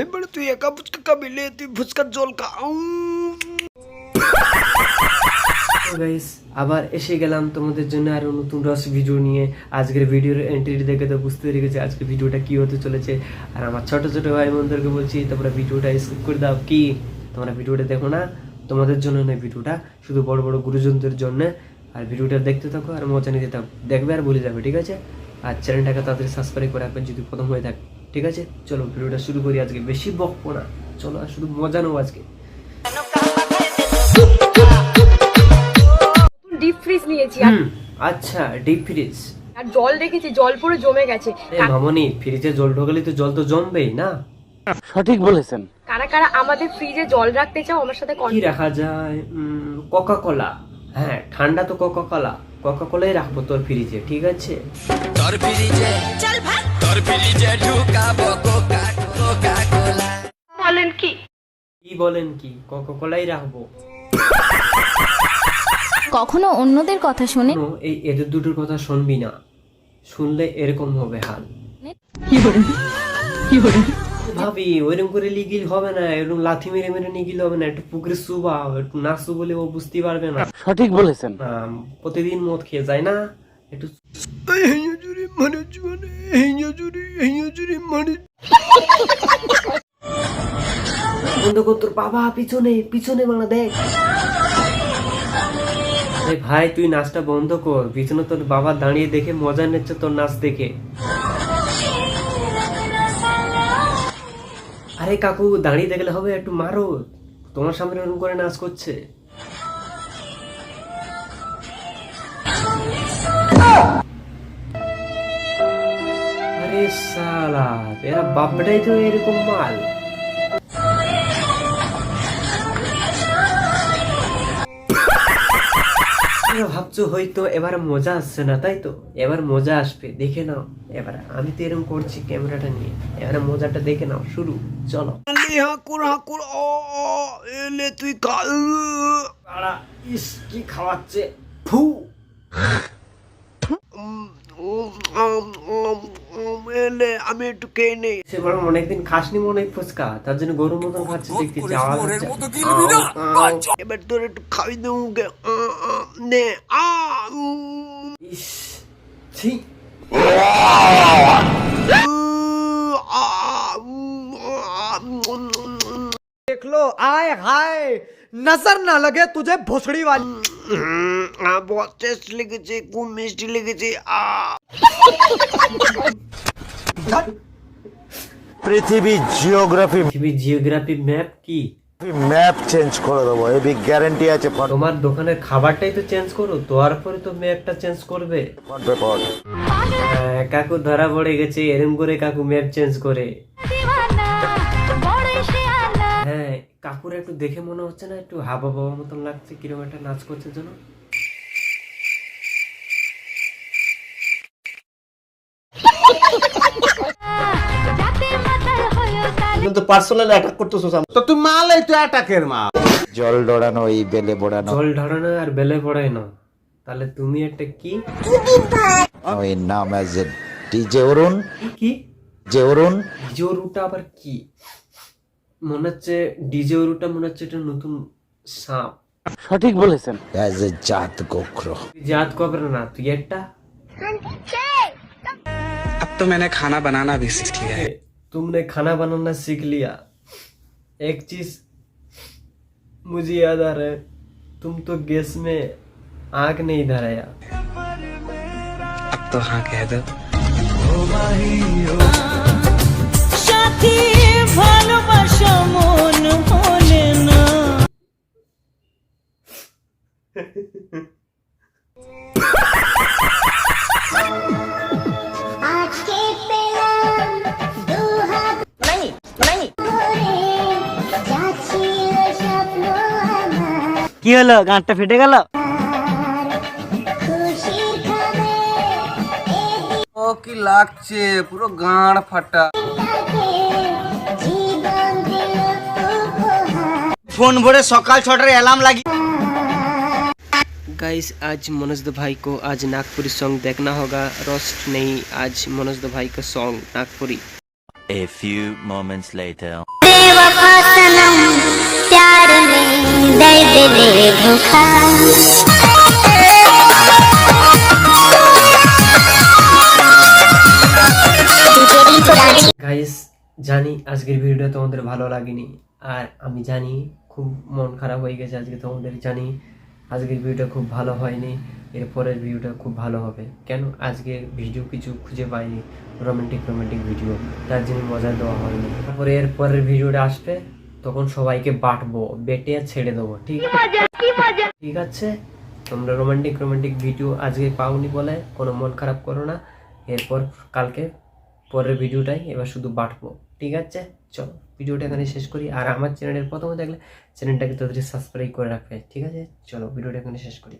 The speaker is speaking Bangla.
এবারে তুই একা ফুচকা খাবি লে তুই ফুচকার জল খা গাইস আবার এসে গেলাম তোমাদের জন্য আরও নতুন রস ভিডিও নিয়ে। আজকের ভিডিওর এন্ট্রি দেখে তো বুঝতে পেরে গেছে আজকে ভিডিওটা কি হতে চলেছে। আর আমার ছোট ছোট ভাই বোনদেরকে বলছি, তোমরা ভিডিওটা স্কিপ করে দাও। কি? তোমরা ভিডিওটা দেখো না? তোমাদের জন্য নয় ভিডিওটা শুধু বড় বড় গুরুজনদের জন্য। আর ভিডিওটা দেখতে থাকো আর মজা নিতে থাকো। দেখবে আর বলে যাবে, ঠিক আছে? আর চ্যানেলটাকে তাড়াতাড়ি সাবস্ক্রাইব করে রাখবে যদি প্রথম হয়ে থাকে ঠিক আছে? চলো ভিডিওটা শুরু করি আজকে। বেশি বকবো না চলো আর শুধু মজা নেব আজকে। ডিপ ফ্রিজ নিয়েছি। হুম আচ্ছা ডিপ ফ্রিজ আর জল রেখেছি জল পুরো জমে গেছে। এ মামনি ফ্রিজে জল ঢোকালে তো জল তো জমবেই না? সঠিক বলেছেন। কারা কারা আমাদের ফ্রিজে জল রাখতে চাও আমার সাথে কি রাখা যায়? কোকা কোলা হ্যাঁ ঠান্ডা তো কোকা কোলা কোকা কোলাই রাখব তোর ফ্রিজে ঠিক আছে? বলেন কি? কি বলেন কি? কোকা কোলাই রাখব। কখনো অন্যদের কথা শুনে? এই এদের দুটোর কথা শুনবি না। শুনলে এরকম হবে হাল। কি ভাবি ওইরকম করে লিগিল হবে না এরকম লাথি মেরে মেরে নিগিল হবে না একটু পুকুরে শুবা একটু নাচু বলে ও বুঝতে পারবে না। সঠিক বলেছেন। প্রতিদিন মদ খেয়ে যায় না একটু তোর বাবা পিছনে পিছনে বাংলা দেখ। আরে ভাই, তুই নাচটা বন্ধ কর। পিছনে তোর বাবা দাঁড়িয়ে দেখে মজা নিচ্ছে তোর নাচ দেখে। আরে কাকু, দাঁড়িয়ে দেখলে হবে, একটু মারো। তোমার সামনে ওরকম করে নাচ করছে। আরে সালা এরা বাপটাই তো এরকম মাল। তোমরা ভাবছ হয়তো এবার মজা আসছে না তাই তো? এবার মজা আসবে দেখে নাও। এবার আমি তো এরকম করছি ক্যামেরাটা নিয়ে। এবার মজাটা দেখে নাও শুরু চলো। হাকুর হাকুর ও এলে তুই খা ইস কি খাওয়াচ্ছে? ফু এলে আমি একটু খেয়ে নেই সে বরং অনেকদিন খাসনি মনে হয় ফুচকা তার জন্য গরুর মতন খাচ্ছে দেখতেছি আওয়াজ হচ্ছে। আও, আও। এবার তোর একটু খাই দেবো গে। আ, আ, নে আ, উম। ইস ছি আ, উম, আ, উম, উম, देख लो आए हाय नजर ना लगे तुझे भोसड़ी वाली উম, আ, বহুত টেস্ট লেগেছে খুব মিষ্টি লেগেছে আ পৃথিবী জিওগ্রাফি পৃথিবী জিওগ্রাফি ম্যাপ কি? ম্যাপ চেঞ্জ করে দেবো এবি গ্যারান্টি আছে তোমার দোকানের খাবারটাই তো চেঞ্জ করো তোয়ার পরে তো ম্যাপটা চেঞ্জ করবে। হ্যাঁ, কাকু ধরা পড়ে গেছে এরম করে কাকু ম্যাপ চেঞ্জ করে। হ্যাঁ কাকুর একটু দেখে মনে হচ্ছে না একটু হাবা বাবা মতন লাগছে কীরকম একটা নাচ করছে যেন। কিন্তু পার্সোনাল অ্যাটাক করতেছো তো তুই মাল এই তো অ্যাটাকের মাল জল ডোড়ানো এই বেলে বোড়ানো জল ঢাড়ানো আর বেলে পড়ায় না তাহলে তুমি একটা কি ওই নাম অ্যাজ এ ডিজে অরুণ কি যে অরুণ ডিজে রুটা আবার কি মনে হচ্ছে ডিজে রুটা মনে হচ্ছে এটা নতুন সাপ সঠিক বলেছেন অ্যাজ এ জাত গোখ্র তুই জাত কবে না তুই একটা अब तो मैंने खाना बनाना भी सीख लिया है तुमने खाना बनाना सीख लिया। एक चीज़ मुझे याद आ रहा है तुम तो गैस में आग नहीं धराया। अब तो हाँ कह दो। কি হলো গাঁটটা ফেটে গেল খুশির খাবে ও কি লাগছে পুরো গাঁড় ফাটা তাকে জীবন দিল উপহার ফোন ভরে সকাল ছটার অ্যালার্ম লাগি गाइस आज मनोज द भाई को आज नागपुरी सॉन्ग देखना होगा रोस्ट नहीं आज मनोज द भाई का song Nagpuri A few moments later. बेवफा सनम प्यार में दर्द दे धोखा तेरी पुरानी গাইস জানি আজকের ভিডিওটা তোমাদের ভালো লাগেনি আর আমি জানি খুব মন খারাপ হয়ে গেছে আজকে তোমাদের জানি আজকের ভিডিওটা খুব ভালো হয়নি এরপরের ভিডিওটা খুব ভালো হবে। কেন? আজকে ভিডিও কিছু খুঁজে পাইনি রোমান্টিক রোমান্টিক ভিডিও তার জন্য মজা দেওয়া হয়নি। তারপরে এরপরের ভিডিওটা আসবে, তখন সবাইকে বাটবো বেটে ছেড়ে দেবো, ঠিক আছে? ঠিক আছে? তোমরা রোমান্টিক রোমান্টিক ভিডিও আজকে পাওনি বলে কোনো মন খারাপ করো না। এরপর কালকে পরের ভিডিওটাই এবার শুধু বাটবো, ঠিক আছে? চলো, ভিডিওটা এখানে শেষ করি। আর আমার চ্যানেলের প্রথমে দেখলে চ্যানেলটাকে তাদের সাবস্ক্রাইব করে রাখবে, ঠিক আছে? চলো, ভিডিওটা এখানে শেষ করি।